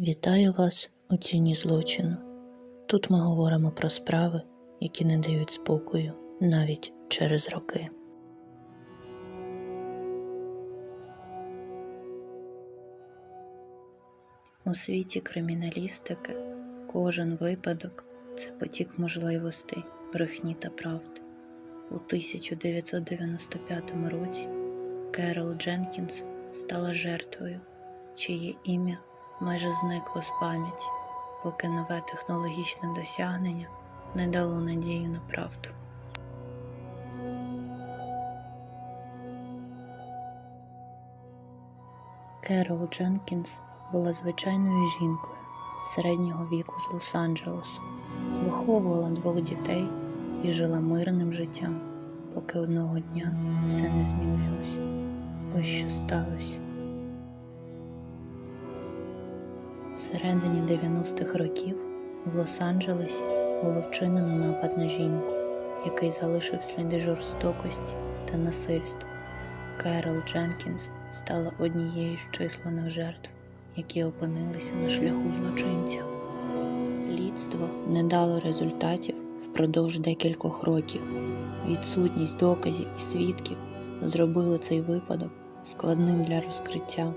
Вітаю вас у тіні злочину. Тут ми говоримо про справи, які не дають спокою навіть через роки. У світі криміналістики кожен випадок це потік можливостей, брехні та правди. У 1995 році Керол Дженкінс стала жертвою, чиє ім'я майже зникло з пам'яті, поки нове технологічне досягнення не дало надію на правду. Керол Дженкінс була звичайною жінкою середнього віку з Лос-Анджелесу, виховувала двох дітей і жила мирним життям, поки одного дня все не змінилось. Ось що сталося. Всередині 90-х років в Лос-Анджелесі було вчинено напад на жінку, який залишив сліди жорстокості та насильства. Керол Дженкінс стала однією з численних жертв, які опинилися на шляху злочинця. Слідство не дало результатів впродовж декількох років. Відсутність доказів і свідків зробили цей випадок складним для розкриття.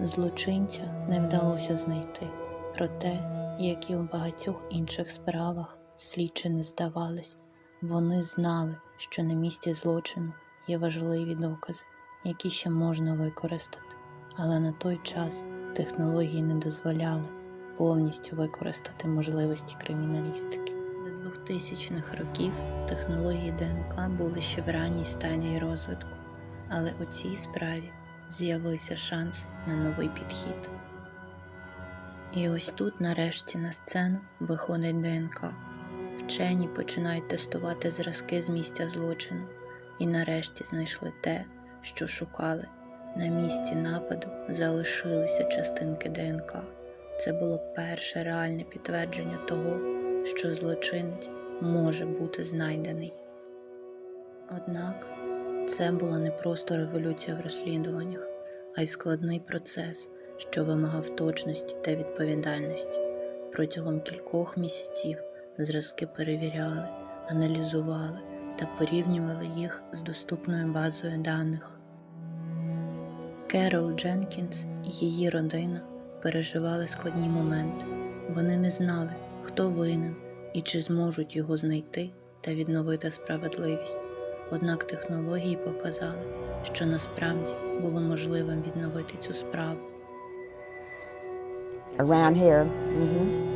Злочинця не вдалося знайти, проте, як і у багатьох інших справах, слідчі не здавались. Вони знали, що на місці злочину є важливі докази, які ще можна використати, але на той час технології не дозволяли повністю використати можливості криміналістики. До 2000-х років технології ДНК були ще в ранній стадії розвитку, але у цій справі з'явився шанс на новий підхід. І ось тут, нарешті, на сцену виходить ДНК. Вчені починають тестувати зразки з місця злочину і нарешті знайшли те, що шукали. На місці нападу залишилися частинки ДНК. Це було перше реальне підтвердження того, що злочинець може бути знайдений. Однак це була не просто революція в розслідуваннях, а й складний процес, що вимагав точності та відповідальності. Протягом кількох місяців зразки перевіряли, аналізували та порівнювали їх з доступною базою даних. Керол Дженкінс і її родина переживали складні моменти. Вони не знали, хто винен і чи зможуть його знайти та відновити справедливість. Однак технології показали, що насправді було можливим відновити цю справу. around here. hmm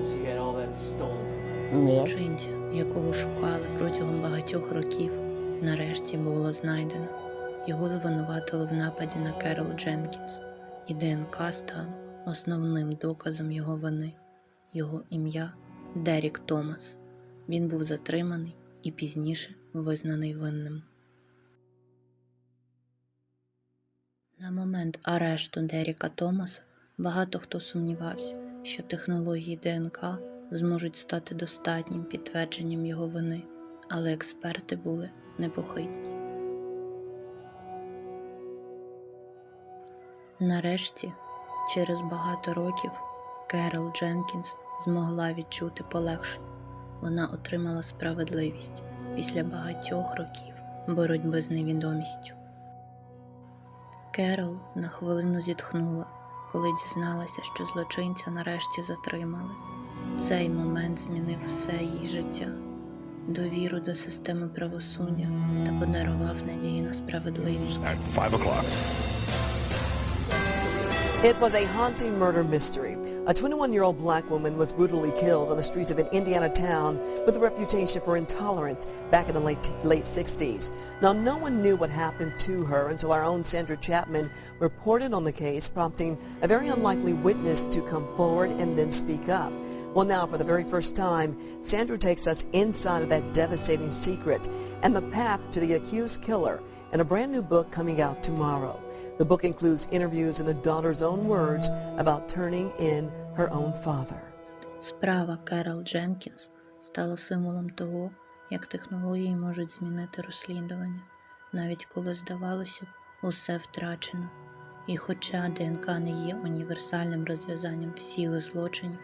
that stolen. Yes. Злочинця, якого шукали протягом багатьох років, нарешті було знайдено. Його звинуватили в нападі на Керол Дженкінс, і ДНК стало основним доказом його вини. Його ім'я Дерік Томас. Він був затриманий і пізніше визнаний винним. На момент арешту Деріка Томаса багато хто сумнівався, що технології ДНК зможуть стати достатнім підтвердженням його вини, але експерти були непохитні. Нарешті, через багато років, Керол Дженкінс змогла відчути полегшення. Вона отримала справедливість після багатьох років боротьби з невідомістю. Керол на хвилину зітхнула, коли дізналася, що злочинця нарешті затримали. Цей момент змінив все її життя, довіру до системи правосуддя та подарував надію на справедливість. at 5. It was a haunting murder mystery. A 21-year-old black woman was brutally killed on the streets of an Indiana town with a reputation for intolerance back in the late, late 60s. Now, no one knew what happened to her until our own Sandra Chapman reported on the case, prompting a very unlikely witness to come forward and then speak up. Well, now, for the very first time, Sandra takes us inside of that devastating secret and the path to the accused killer in a brand new book coming out tomorrow. The book includes interviews in the daughter's own words about turning in her own father. Справа Керол Дженкінс стала символом того, як технології можуть змінити розслідування, навіть коли здавалося б, усе втрачено. І хоча ДНК не є універсальним розв'язанням всіх злочинів,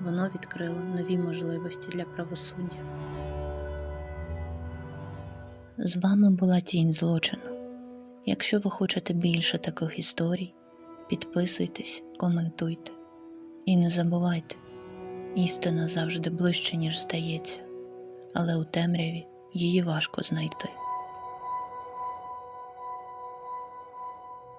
воно відкрило нові можливості для правосуддя. З вами була тінь злочину. Якщо ви хочете більше таких історій, підписуйтесь, коментуйте і не забувайте, істина завжди ближче, ніж здається, але у темряві її важко знайти.